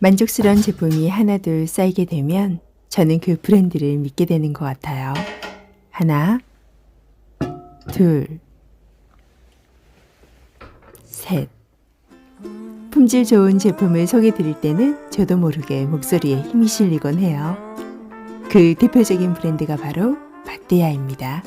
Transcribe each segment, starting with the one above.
만족스러운 제품이 하나둘 쌓이게 되면 저는 그 브랜드를 믿게 되는 것 같아요. 하나, 둘, 셋. 품질 좋은 제품을 소개 드릴 때는 저도 모르게 목소리에 힘이 실리곤 해요. 그 대표적인 브랜드가 바로 바떼아입니다.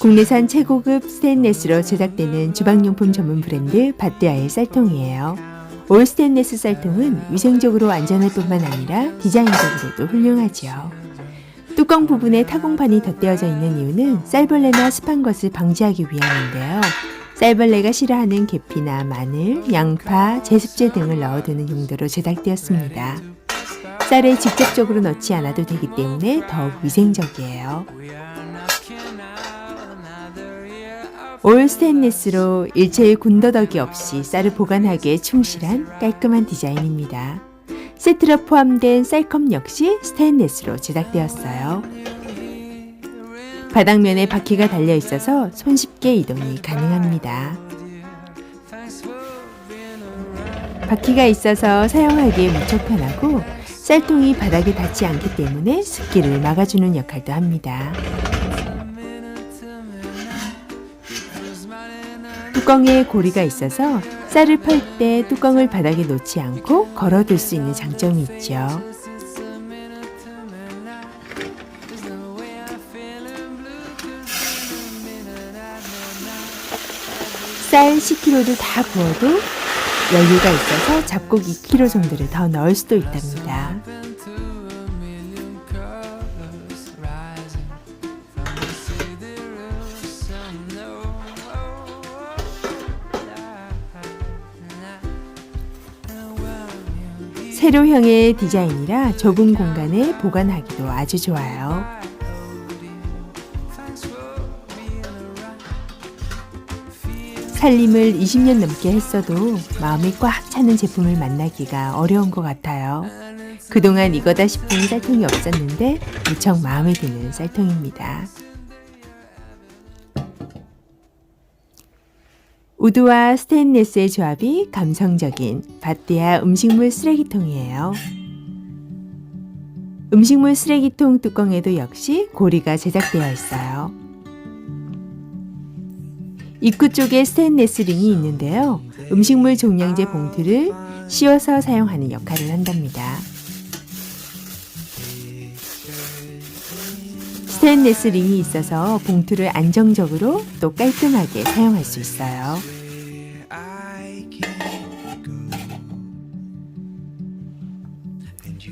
국내산 최고급 스테인레스로 제작되는 주방용품 전문 브랜드 바떼아의 쌀통이에요. 올 스테인레스 쌀통은 위생적으로 안전할 뿐만 아니라 디자인적으로도 훌륭하지요. 뚜껑 부분에 타공판이 덧대어져 있는 이유는 쌀벌레나 습한 것을 방지하기 위함인데요. 쌀벌레가 싫어하는 계피나 마늘, 양파, 제습제 등을 넣어두는 용도로 제작되었습니다. 쌀에 직접적으로 넣지 않아도 되기 때문에 더욱 위생적이에요. 올 스테인리스로 일체의 군더더기 없이 쌀을 보관하기에 충실한 깔끔한 디자인입니다. 세트로 포함된 쌀컵 역시 스테인리스로 제작되었어요. 바닥면에 바퀴가 달려 있어서 손쉽게 이동이 가능합니다. 바퀴가 있어서 사용하기에 무척 편하고 쌀통이 바닥에 닿지 않기 때문에 습기를 막아주는 역할도 합니다. 뚜껑에 고리가 있어서 쌀을 펄때 뚜껑을 바닥에 놓지 않고 걸어둘 수 있는 장점이 있죠. 쌀 10kg를 다 구워도 여유가 있어서 잡곡 2kg 정도를 더 넣을 수도 있답니다. 세로형의 디자인이라 좁은 공간에 보관하기도 아주 좋아요. 살림을 20년 넘게 했어도 마음이 꽉 차는 제품을 만나기가 어려운 것 같아요. 그동안 이거다 싶은 쌀통이 없었는데 무척 마음에 드는 쌀통입니다. 우드와 스테인레스의 조합이 감성적인 바띠아 음식물 쓰레기통이에요. 음식물 쓰레기통 뚜껑에도 역시 고리가 제작되어 있어요. 입구 쪽에 스테인레스 링이 있는데요. 음식물 종량제 봉투를 씌워서 사용하는 역할을 한답니다. 스테인레스 링이 있어서 봉투를 안정적으로 또 깔끔하게 사용할 수 있어요.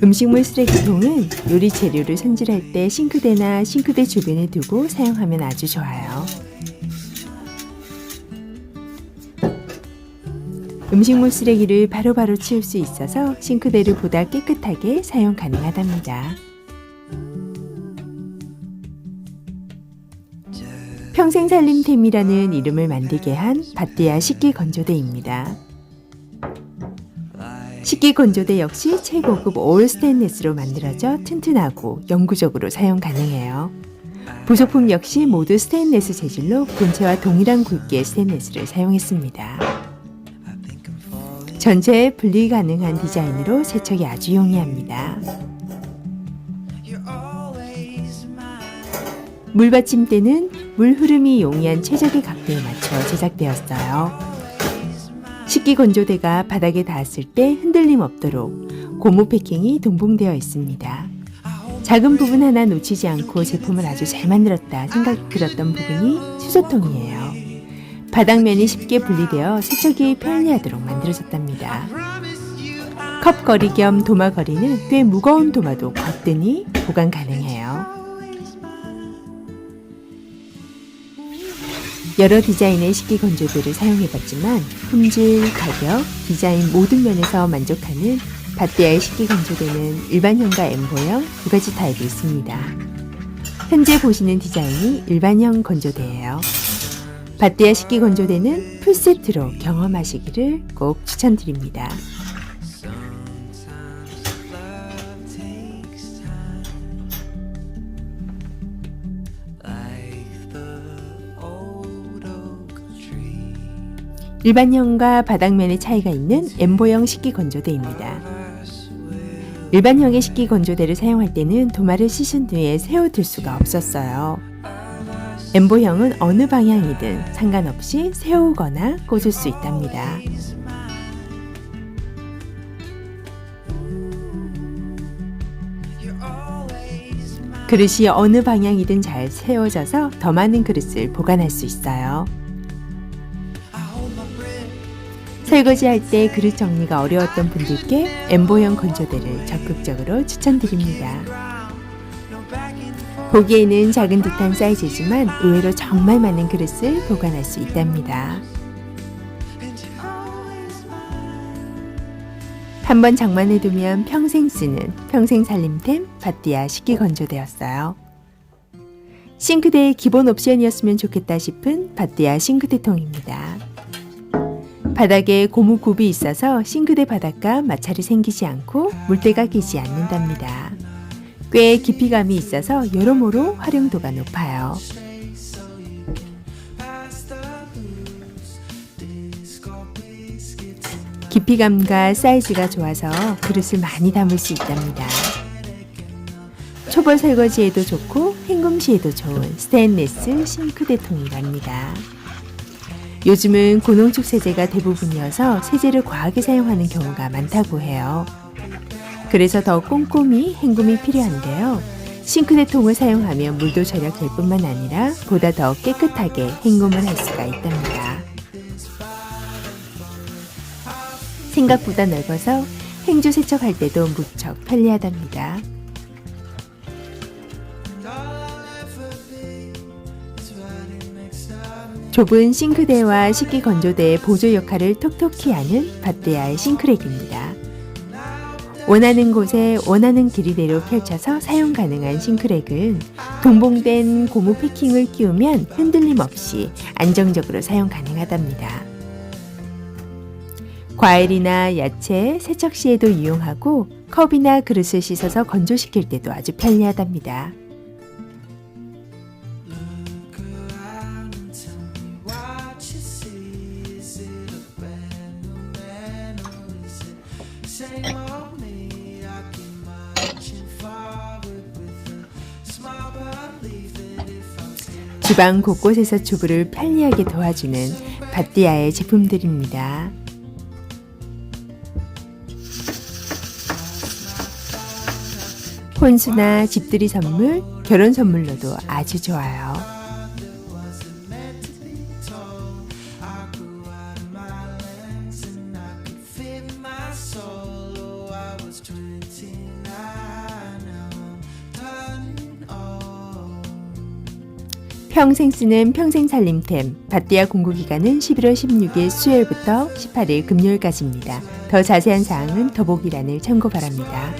음식물 쓰레기통은 요리 재료를 손질할 때 싱크대나 싱크대 주변에 두고 사용하면 아주 좋아요. 음식물 쓰레기를 바로바로 치울 수 있어서 싱크대를 보다 깨끗하게 사용 가능하답니다. 평생 살림템이라는 이름을 만들게 한 바띠아 식기 건조대입니다. 식기 건조대 역시 최고급 올 스테인리스로 만들어져 튼튼하고 영구적으로 사용 가능해요. 부속품 역시 모두 스테인리스 재질로 본체와 동일한 굵기의 스테인리스를 사용했습니다. 전체에 분리 가능한 디자인으로 세척이 아주 용이합니다. 물받침대는 물 흐름이 용이한 최적의 각도에 맞춰 제작되었어요. 식기 건조대가 바닥에 닿았을 때 흔들림 없도록 고무 패킹이 동봉되어 있습니다. 작은 부분 하나 놓치지 않고 제품을 아주 잘 만들었다 생각이 들었던 부분이 수소통이에요. 바닥면이 쉽게 분리되어 세척이 편리하도록 만들어졌답니다. 컵거리 겸 도마거리는 꽤 무거운 도마도 거뜬히 보관 가능해요. 여러 디자인의 식기 건조대를 사용해봤지만 품질, 가격, 디자인 모든 면에서 만족하는 바띠아의 식기 건조대는 일반형과 엠보형 두 가지 타입이 있습니다. 현재 보시는 디자인이 일반형 건조대예요. 바띠아 식기 건조대는 풀세트로 경험하시기를 꼭 추천드립니다. 일반형과 바닥면의 차이가 있는 엠보형 식기 건조대입니다. 일반형의 식기 건조대를 사용할 때는 도마를 씻은 뒤에 세워둘 수가 없었어요. 엠보형은 어느 방향이든 상관없이 세우거나 꽂을 수 있답니다. 그릇이 어느 방향이든 잘 세워져서 더 많은 그릇을 보관할 수 있어요. 설거지할 때 그릇 정리가 어려웠던 분들께 엠보형 건조대를 적극적으로 추천드립니다. 보기에는 작은 듯한 사이즈지만 의외로 정말 많은 그릇을 보관할 수 있답니다. 한번 장만해두면 평생 쓰는 평생 살림템 바띠아 식기 건조대였어요. 싱크대의 기본 옵션이었으면 좋겠다 싶은 바띠아 싱크대통입니다. 바닥에 고무 굽이 있어서 싱크대 바닥과 마찰이 생기지 않고 물때가 끼지 않는답니다. 꽤 깊이감이 있어서 여러모로 활용도가 높아요. 깊이감과 사이즈가 좋아서 그릇을 많이 담을 수 있답니다. 초벌 설거지에도 좋고 헹굼 시에도 좋은 스테인레스 싱크대통이랍니다. 요즘은 고농축 세제가 대부분이어서 세제를 과하게 사용하는 경우가 많다고 해요. 그래서 더 꼼꼼히 헹굼이 필요한데요. 싱크대 통을 사용하면 물도 절약될 뿐만 아니라 보다 더 깨끗하게 헹굼을 할 수가 있답니다. 생각보다 넓어서 행주 세척할 때도 무척 편리하답니다. 좁은 싱크대와 식기 건조대의 보조 역할을 톡톡히 하는 바떼아의 싱크랙입니다. 원하는 곳에 원하는 길이대로 펼쳐서 사용 가능한 싱크랙은 동봉된 고무 패킹을 끼우면 흔들림 없이 안정적으로 사용 가능하답니다. 과일이나 야채 세척 시에도 이용하고 컵이나 그릇을 씻어서 건조시킬 때도 아주 편리하답니다. 주방 곳곳에서 주부를 편리하게 도와주는 바띠아의 제품들입니다. 혼수나 집들이 선물, 결혼 선물로도 아주 좋아요. 평생 쓰는 평생 살림템 바띠아 공구 기간은 11월 16일 수요일부터 18일 금요일까지입니다. 더 자세한 사항은 더보기란을 참고 바랍니다.